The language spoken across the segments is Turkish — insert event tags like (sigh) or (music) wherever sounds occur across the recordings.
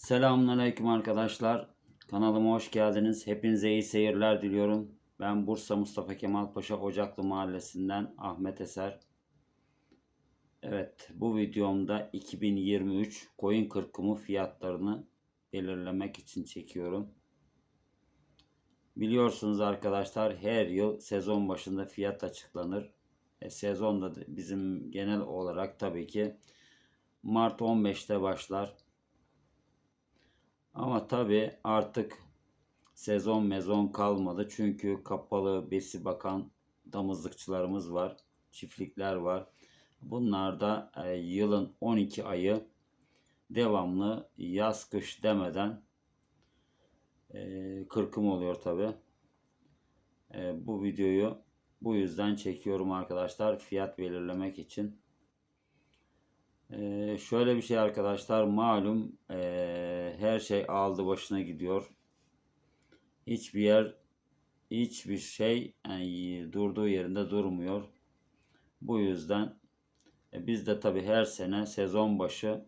Selamünaleyküm arkadaşlar. Kanalıma hoş geldiniz. Hepinize iyi seyirler diliyorum. Ben Bursa Mustafa Kemal Paşa Ocaklı Mahallesi'nden Ahmet Eser. Evet, bu videomda 2023 koyun kırkımı fiyatlarını belirlemek için çekiyorum. Biliyorsunuz arkadaşlar her yıl sezon başında fiyat açıklanır. E, sezonda da bizim genel olarak tabii ki Mart 15'te başlar. Ama tabii artık sezon mezon kalmadı. Çünkü kapalı besi bakan damızlıkçılarımız var. Çiftlikler var. Bunlar da e, yılın 12 ayı devamlı yaz kış demeden e, kırkım oluyor tabii. E, bu videoyu bu yüzden çekiyorum arkadaşlar. Fiyat belirlemek için. Ee, şöyle bir şey arkadaşlar malum ee, her şey aldı başına gidiyor. Hiçbir yer hiçbir şey yani, durduğu yerinde durmuyor. Bu yüzden e, biz de tabi her sene sezon başı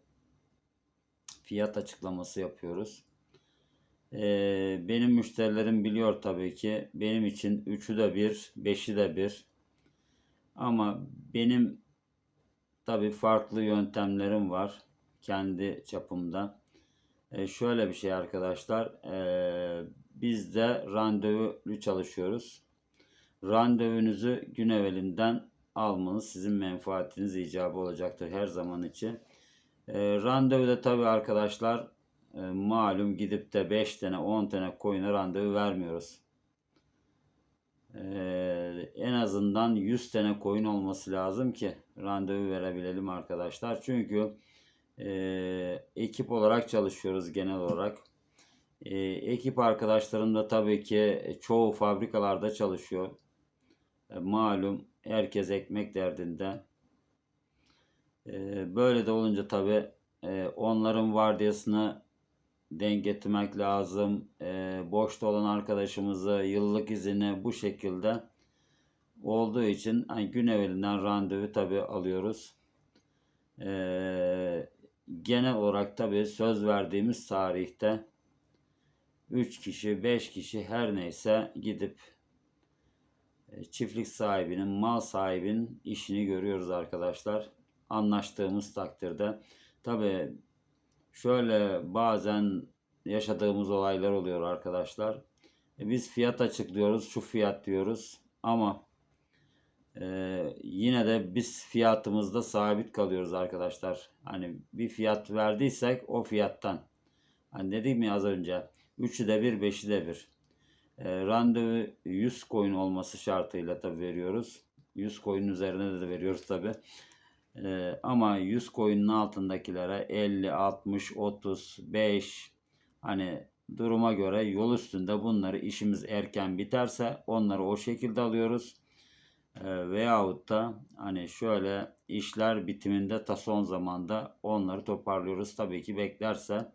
fiyat açıklaması yapıyoruz. Ee, benim müşterilerim biliyor tabii ki benim için üçü de bir, beşi de bir. Ama benim Tabii farklı yöntemlerim var kendi çapımda. E, şöyle bir şey arkadaşlar. E, biz de randevulu çalışıyoruz. Randevunuzu gün evvelinden almanız sizin menfaatiniz icabı olacaktır her zaman için. E, randevuda tabii arkadaşlar e, malum gidip de 5 tane 10 tane koyuna randevu vermiyoruz. Ee, en azından 100 tane koyun olması lazım ki randevu verebilelim arkadaşlar. Çünkü e, ekip olarak çalışıyoruz genel olarak. E, ekip arkadaşlarım da tabii ki çoğu fabrikalarda çalışıyor. E, malum herkes ekmek derdinde. E, böyle de olunca tabii e, onların vardiyasını denk getirmek lazım. E, boşta olan arkadaşımızı yıllık izini bu şekilde olduğu için hani gün evvelinden randevu tabi alıyoruz. E, genel olarak tabi söz verdiğimiz tarihte 3 kişi 5 kişi her neyse gidip e, çiftlik sahibinin mal sahibinin işini görüyoruz arkadaşlar. Anlaştığımız takdirde. Tabi Şöyle bazen yaşadığımız olaylar oluyor arkadaşlar. E, biz fiyat açıklıyoruz, şu fiyat diyoruz ama e, yine de biz fiyatımızda sabit kalıyoruz arkadaşlar. Hani bir fiyat verdiysek o fiyattan. Hani dedim ya az önce 3'ü de 1, 5'i de 1. E, randevu 100 coin olması şartıyla tabi veriyoruz. 100 coin üzerine de veriyoruz tabi. Ee, ama 100 coin'in altındakilere 50, 60, 30, 5 hani duruma göre yol üstünde bunları işimiz erken biterse onları o şekilde alıyoruz. Ee, veyahut da hani şöyle işler bitiminde ta son zamanda onları toparlıyoruz. Tabii ki beklerse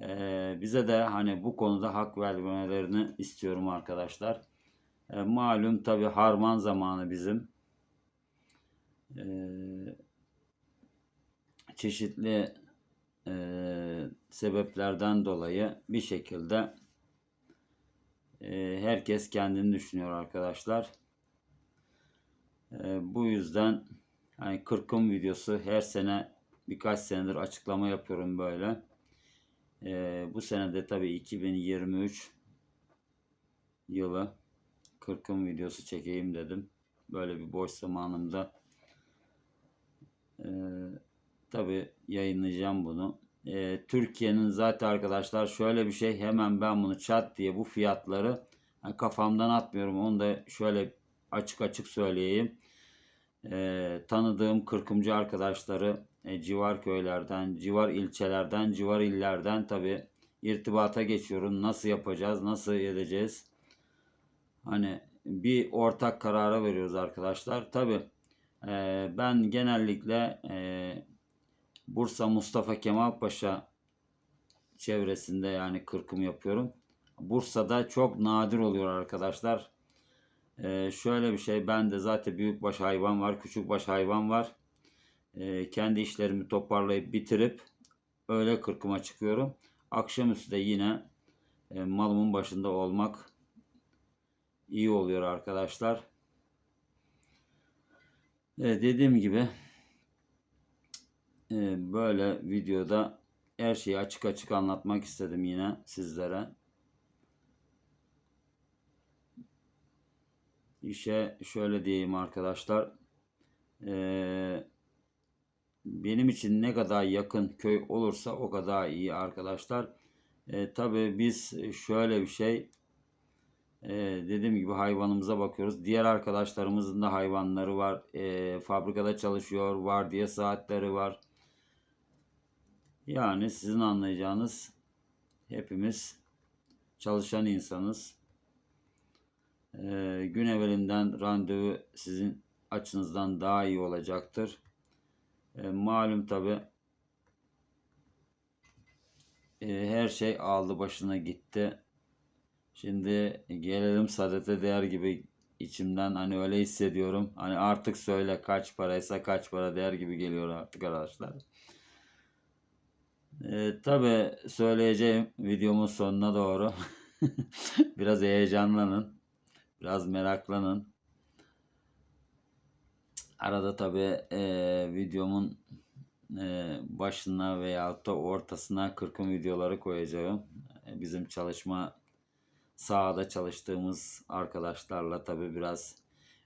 e, bize de hani bu konuda hak vermelerini istiyorum arkadaşlar. E, malum tabii harman zamanı bizim e, çeşitli e, sebeplerden dolayı bir şekilde e, herkes kendini düşünüyor arkadaşlar. E, bu yüzden hani 40'ın videosu her sene birkaç senedir açıklama yapıyorum böyle. E, bu sene de tabii 2023 yılı 40'ın videosu çekeyim dedim. Böyle bir boş zamanımda ee, Tabi yayınlayacağım bunu. Ee, Türkiye'nin zaten arkadaşlar şöyle bir şey hemen ben bunu çat diye bu fiyatları yani kafamdan atmıyorum. Onu da şöyle açık açık söyleyeyim. Ee, tanıdığım kırkımcı arkadaşları e, civar köylerden, civar ilçelerden, civar illerden tabi irtibata geçiyorum. Nasıl yapacağız, nasıl edeceğiz? Hani bir ortak karara veriyoruz arkadaşlar. Tabi ee, ben genellikle e, Bursa Mustafa Kemal Paşa çevresinde yani kırkım yapıyorum. Bursa'da çok nadir oluyor arkadaşlar. Ee, şöyle bir şey ben de zaten büyükbaş hayvan var, küçükbaş hayvan var. Ee, kendi işlerimi toparlayıp bitirip öğle kırkıma çıkıyorum. Akşamüstü de yine e, malımın başında olmak iyi oluyor arkadaşlar. E, dediğim gibi e, böyle videoda her şeyi açık açık anlatmak istedim yine sizlere. İşe şöyle diyeyim arkadaşlar. Ee, benim için ne kadar yakın köy olursa o kadar iyi arkadaşlar. Ee, tabii biz şöyle bir şey ee, dediğim gibi hayvanımıza bakıyoruz. Diğer arkadaşlarımızın da hayvanları var. Ee, fabrikada çalışıyor. Var diye saatleri var. Yani sizin anlayacağınız hepimiz çalışan insanız. Ee, gün evvelinden randevu sizin açınızdan daha iyi olacaktır. Ee, malum tabi her şey aldı başına gitti. Şimdi gelelim sadete değer gibi içimden hani öyle hissediyorum. Hani artık söyle kaç paraysa kaç para değer gibi geliyor artık arkadaşlar. Ee, tabi söyleyeceğim videomun sonuna doğru. (laughs) Biraz heyecanlanın. Biraz meraklanın. Arada tabi e, videomun e, başına veya da ortasına kırkım videoları koyacağım. E, bizim çalışma sahada çalıştığımız arkadaşlarla tabi biraz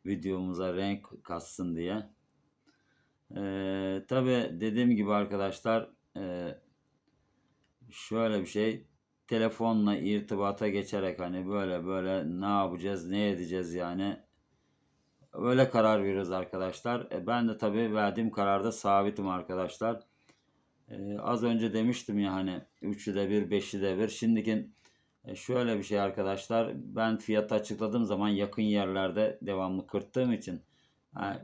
videomuza renk katsın diye. E, tabi dediğim gibi arkadaşlar e, şöyle bir şey telefonla irtibata geçerek hani böyle böyle ne yapacağız ne edeceğiz yani öyle karar veriyoruz arkadaşlar. E, ben de tabii verdiğim kararda sabitim arkadaşlar. E, az önce demiştim ya hani 3'ü de 1 5'i de 1. Şimdiki e, şöyle bir şey arkadaşlar ben fiyatı açıkladığım zaman yakın yerlerde devamlı kırttığım için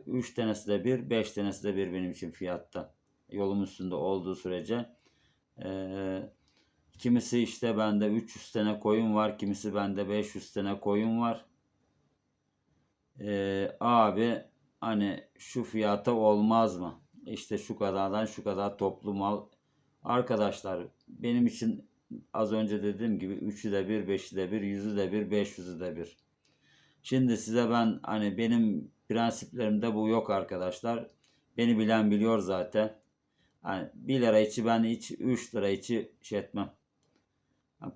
3 yani tanesi de 1 5 tanesi de 1 benim için fiyatta. Yolum üstünde olduğu sürece. Eee Kimisi işte bende 300 tane koyun var. Kimisi bende 500 tane koyun var. Ee, abi hani şu fiyata olmaz mı? İşte şu kadardan şu kadar toplu mal. Arkadaşlar benim için az önce dediğim gibi 3'ü de 1, 5'i de 1, 100'ü de 1, 500'ü de 1. Şimdi size ben hani benim prensiplerimde bu yok arkadaşlar. Beni bilen biliyor zaten. Hani 1 lira içi ben hiç 3 lira içi şey etmem.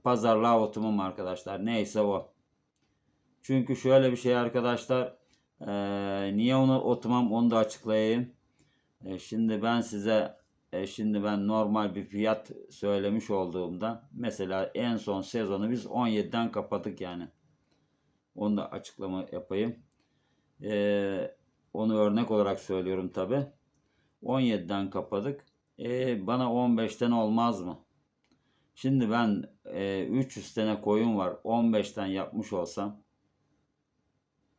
Pazarlığa oturmam arkadaşlar. Neyse o. Çünkü şöyle bir şey arkadaşlar. E, niye onu oturmam onu da açıklayayım. E, şimdi ben size e, şimdi ben normal bir fiyat söylemiş olduğumda mesela en son sezonu biz 17'den kapadık yani. Onu da açıklama yapayım. E, onu örnek olarak söylüyorum tabi. 17'den kapadık. E, bana 15'ten olmaz mı? Şimdi ben e, 300 tane koyun var. 15'ten yapmış olsam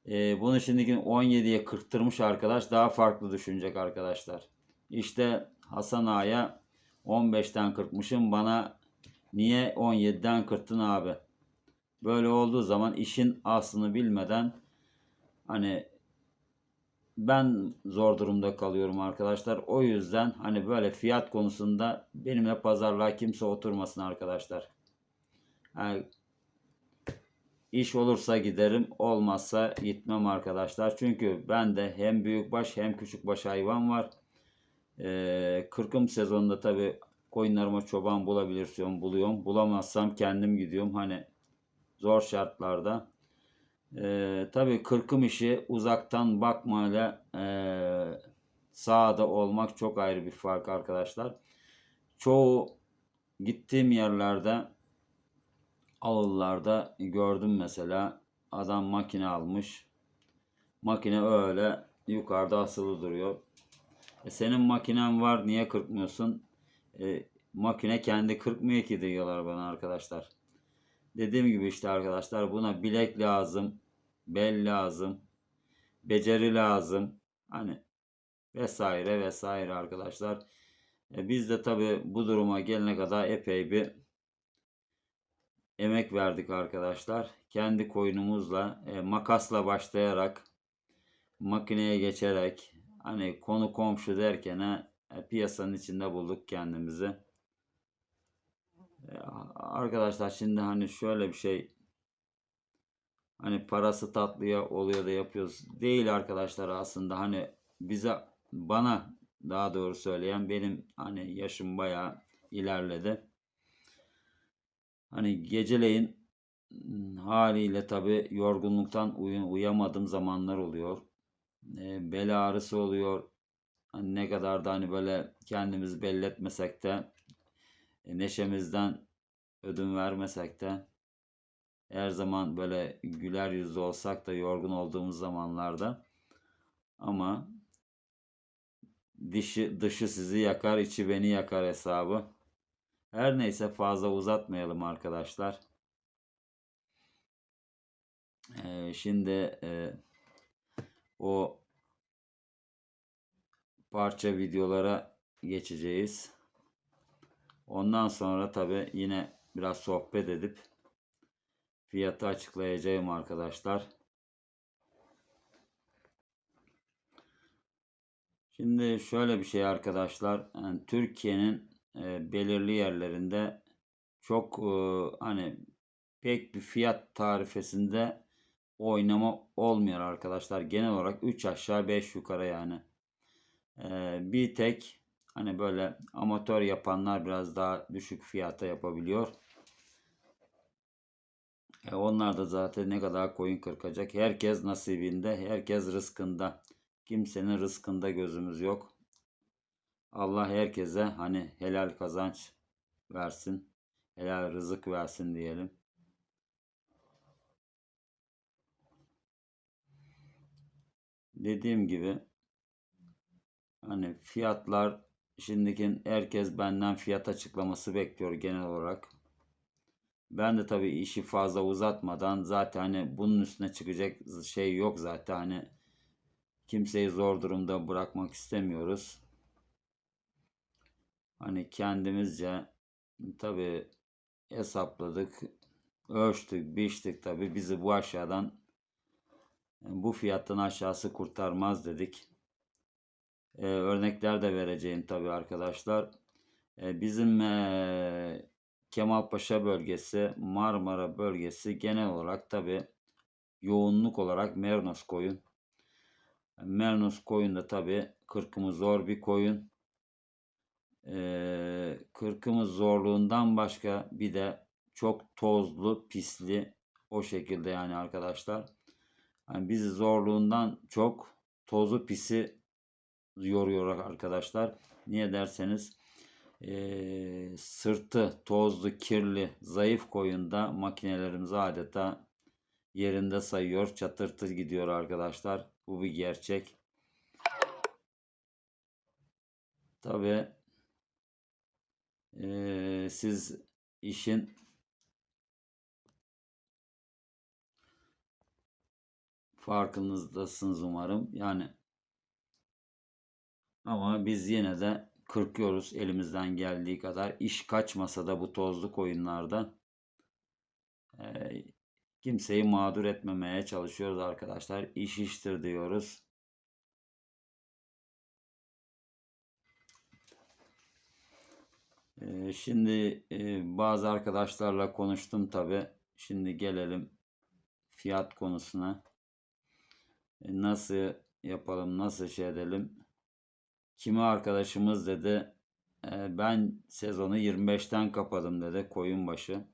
e, bunu şimdiki 17'ye kırktırmış arkadaş daha farklı düşünecek arkadaşlar. İşte Hasan Ağa'ya 15'ten kırpmışım bana niye 17'den kırttın abi? Böyle olduğu zaman işin aslını bilmeden hani ben zor durumda kalıyorum arkadaşlar. O yüzden hani böyle fiyat konusunda benimle pazarlığa kimse oturmasın arkadaşlar. Yani iş olursa giderim, olmazsa gitmem arkadaşlar. Çünkü ben de hem büyükbaş hem küçükbaş hayvan var. Ee, kırkım sezonunda tabi koyunlarıma çoban bulabilirsem buluyorum. Bulamazsam kendim gidiyorum. Hani zor şartlarda. Ee, tabii kırkım işi uzaktan bakmayla e, sahada olmak çok ayrı bir fark arkadaşlar. Çoğu gittiğim yerlerde ağıllarda gördüm mesela adam makine almış. Makine öyle yukarıda asılı duruyor. E, senin makinen var niye kırpmıyorsun? E, makine kendi kırpmıyor ki diyorlar bana arkadaşlar. Dediğim gibi işte arkadaşlar buna bilek lazım, bel lazım, beceri lazım. Hani vesaire vesaire arkadaşlar. E biz de tabi bu duruma gelene kadar epey bir emek verdik arkadaşlar. Kendi koyunumuzla e, makasla başlayarak makineye geçerek hani konu komşu derken e, piyasanın içinde bulduk kendimizi. E, Arkadaşlar şimdi hani şöyle bir şey hani parası tatlıya oluyor da yapıyoruz. Değil arkadaşlar aslında hani bize bana daha doğru söyleyen benim hani yaşım bayağı ilerledi. Hani geceleyin ım, haliyle tabi yorgunluktan uyu- uyuyamadığım zamanlar oluyor. E, bel ağrısı oluyor. Hani ne kadar da hani böyle kendimizi belli etmesek de e, neşemizden ödün vermesek de her zaman böyle güler yüzlü olsak da yorgun olduğumuz zamanlarda ama dişi dışı sizi yakar, içi beni yakar hesabı. Her neyse fazla uzatmayalım arkadaşlar. Ee, şimdi e, o parça videolara geçeceğiz. Ondan sonra tabi yine biraz sohbet edip fiyatı açıklayacağım arkadaşlar. Şimdi şöyle bir şey arkadaşlar. Yani Türkiye'nin e, belirli yerlerinde çok e, hani pek bir fiyat tarifesinde oynama olmuyor arkadaşlar. Genel olarak 3 aşağı 5 yukarı yani. E, bir tek hani böyle amatör yapanlar biraz daha düşük fiyata yapabiliyor. E onlar da zaten ne kadar koyun kırkacak. Herkes nasibinde, herkes rızkında. Kimsenin rızkında gözümüz yok. Allah herkese hani helal kazanç versin. Helal rızık versin diyelim. Dediğim gibi hani fiyatlar şimdiki herkes benden fiyat açıklaması bekliyor genel olarak. Ben de tabii işi fazla uzatmadan zaten hani bunun üstüne çıkacak şey yok zaten hani kimseyi zor durumda bırakmak istemiyoruz. Hani kendimizce tabii hesapladık, ölçtük, biçtik tabii bizi bu aşağıdan bu fiyattan aşağısı kurtarmaz dedik. Ee, örnekler de vereceğim tabii arkadaşlar. Ee, bizim ee, Kemalpaşa bölgesi, Marmara bölgesi genel olarak tabi yoğunluk olarak Mernos koyun. Mernos koyun da tabi kırkımı zor bir koyun. Ee, kırkımı zorluğundan başka bir de çok tozlu, pisli o şekilde yani arkadaşlar. Yani bizi zorluğundan çok tozu pisi yoruyor arkadaşlar. Niye derseniz e, sırtı tozlu, kirli, zayıf koyunda makinelerimiz adeta yerinde sayıyor. Çatırtı gidiyor arkadaşlar. Bu bir gerçek. Tabi e, siz işin farkınızdasınız umarım. Yani ama biz yine de kırkıyoruz elimizden geldiği kadar. İş kaçmasa da bu tozlu koyunlarda e, kimseyi mağdur etmemeye çalışıyoruz arkadaşlar. İş iştir diyoruz. E, şimdi e, bazı arkadaşlarla konuştum tabi. Şimdi gelelim fiyat konusuna. E, nasıl yapalım, nasıl şey edelim? Kimi arkadaşımız dedi e, ben sezonu 25'ten kapadım dedi koyun başı.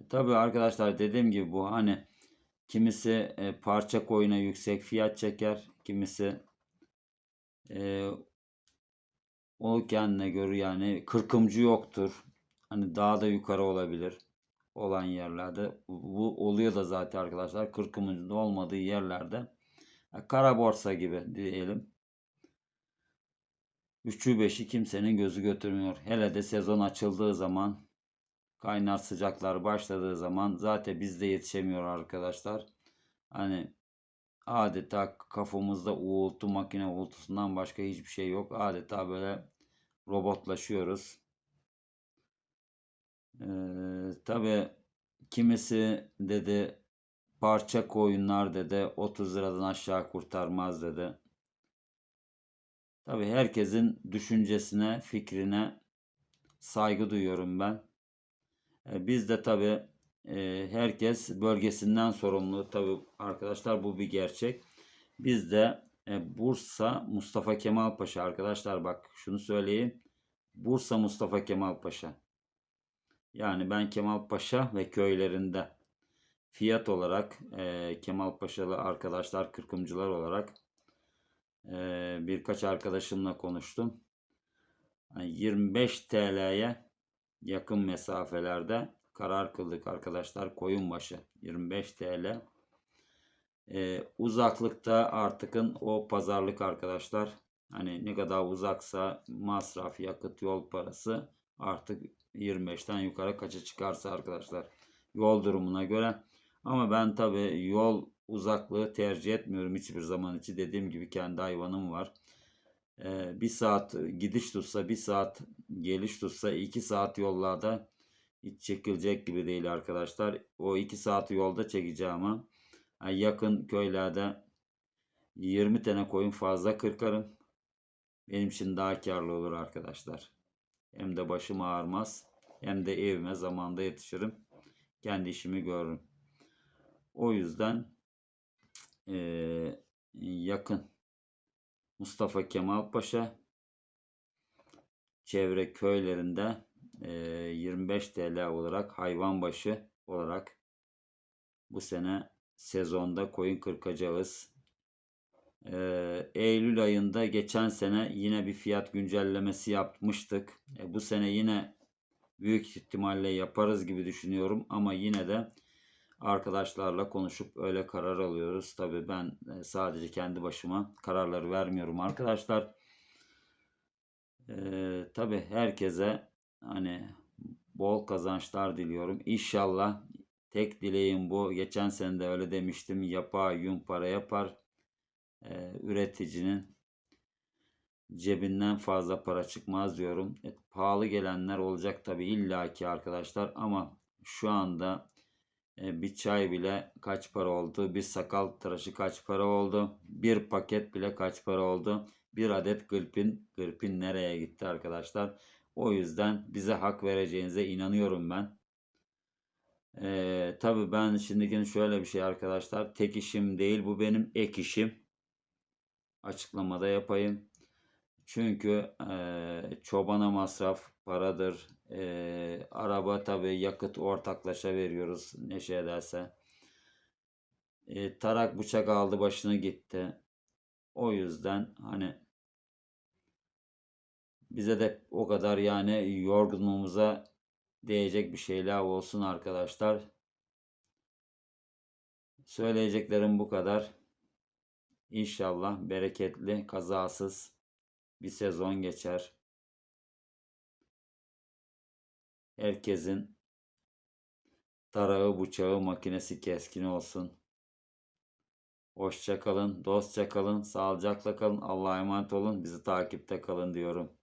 E, tabii arkadaşlar dediğim gibi bu hani kimisi e, parça koyuna yüksek fiyat çeker. Kimisi o kendine göre yani kırkımcı yoktur. Hani daha da yukarı olabilir olan yerlerde. Bu oluyor da zaten arkadaşlar. Kırkımcı olmadığı yerlerde. Kara borsa gibi diyelim. Üçü beşi kimsenin gözü götürmüyor. Hele de sezon açıldığı zaman kaynar sıcaklar başladığı zaman zaten biz de yetişemiyor arkadaşlar. Hani adeta kafamızda uğultu makine uğultusundan başka hiçbir şey yok. Adeta böyle robotlaşıyoruz. Ee, Tabi kimisi dedi parça koyunlar dedi 30 liradan aşağı kurtarmaz dedi. Tabii herkesin düşüncesine, fikrine saygı duyuyorum ben. E, biz de tabii e, herkes bölgesinden sorumlu. Tabii arkadaşlar bu bir gerçek. Biz de e, Bursa Mustafa Kemal Paşa arkadaşlar bak şunu söyleyeyim. Bursa Mustafa Kemal Paşa. Yani ben Kemal Paşa ve köylerinde fiyat olarak e, Kemal Paşalı arkadaşlar, kırkımcılar olarak e, birkaç arkadaşımla konuştum. Yani 25 TL'ye yakın mesafelerde karar kıldık arkadaşlar. Koyun başı 25 TL. E, uzaklıkta artıkın o pazarlık arkadaşlar. Hani ne kadar uzaksa masraf, yakıt, yol parası artık 25'ten yukarı kaça çıkarsa arkadaşlar yol durumuna göre. Ama ben tabi yol uzaklığı tercih etmiyorum hiçbir zaman için. Dediğim gibi kendi hayvanım var. Ee, bir saat gidiş tutsa, bir saat geliş tutsa, iki saat yollarda hiç çekilecek gibi değil arkadaşlar. O iki saat yolda çekeceğim yani yakın köylerde 20 tane koyun fazla kırkarım. Benim için daha karlı olur arkadaşlar. Hem de başım ağrımaz. Hem de evime zamanda yetişirim. Kendi işimi görürüm. O yüzden eee, yakın Mustafa Kemal Paşa çevre köylerinde eee, 25 TL olarak hayvan başı olarak bu sene sezonda koyun kırkacağız. Eee, Eylül ayında geçen sene yine bir fiyat güncellemesi yapmıştık. E, bu sene yine büyük ihtimalle yaparız gibi düşünüyorum ama yine de arkadaşlarla konuşup öyle karar alıyoruz. Tabii ben e, sadece kendi başıma kararları vermiyorum arkadaşlar. Ee, tabii herkese hani bol kazançlar diliyorum. İnşallah tek dileğim bu. Geçen sene de öyle demiştim. Yapar yum para yapar. Ee, üreticinin cebinden fazla para çıkmaz diyorum. E, pahalı gelenler olacak tabii illaki arkadaşlar ama şu anda e, bir çay bile kaç para oldu? Bir sakal tıraşı kaç para oldu? Bir paket bile kaç para oldu? Bir adet gırpin, gırpin nereye gitti arkadaşlar? O yüzden bize hak vereceğinize inanıyorum ben. Ee, tabii ben şimdiki şöyle bir şey arkadaşlar. Tek işim değil bu benim ek işim. Açıklamada yapayım. Çünkü e, çobana masraf paradır. E, araba tabii yakıt ortaklaşa veriyoruz neşe ederse. E, tarak bıçak aldı başını gitti. O yüzden hani bize de o kadar yani yorgunluğumuza değecek bir şeyler olsun arkadaşlar. Söyleyeceklerim bu kadar. İnşallah bereketli, kazasız bir sezon geçer. Herkesin tarağı, bıçağı, makinesi keskin olsun. Hoşça kalın, dostça kalın, sağlıcakla kalın, Allah'a emanet olun, bizi takipte kalın diyorum.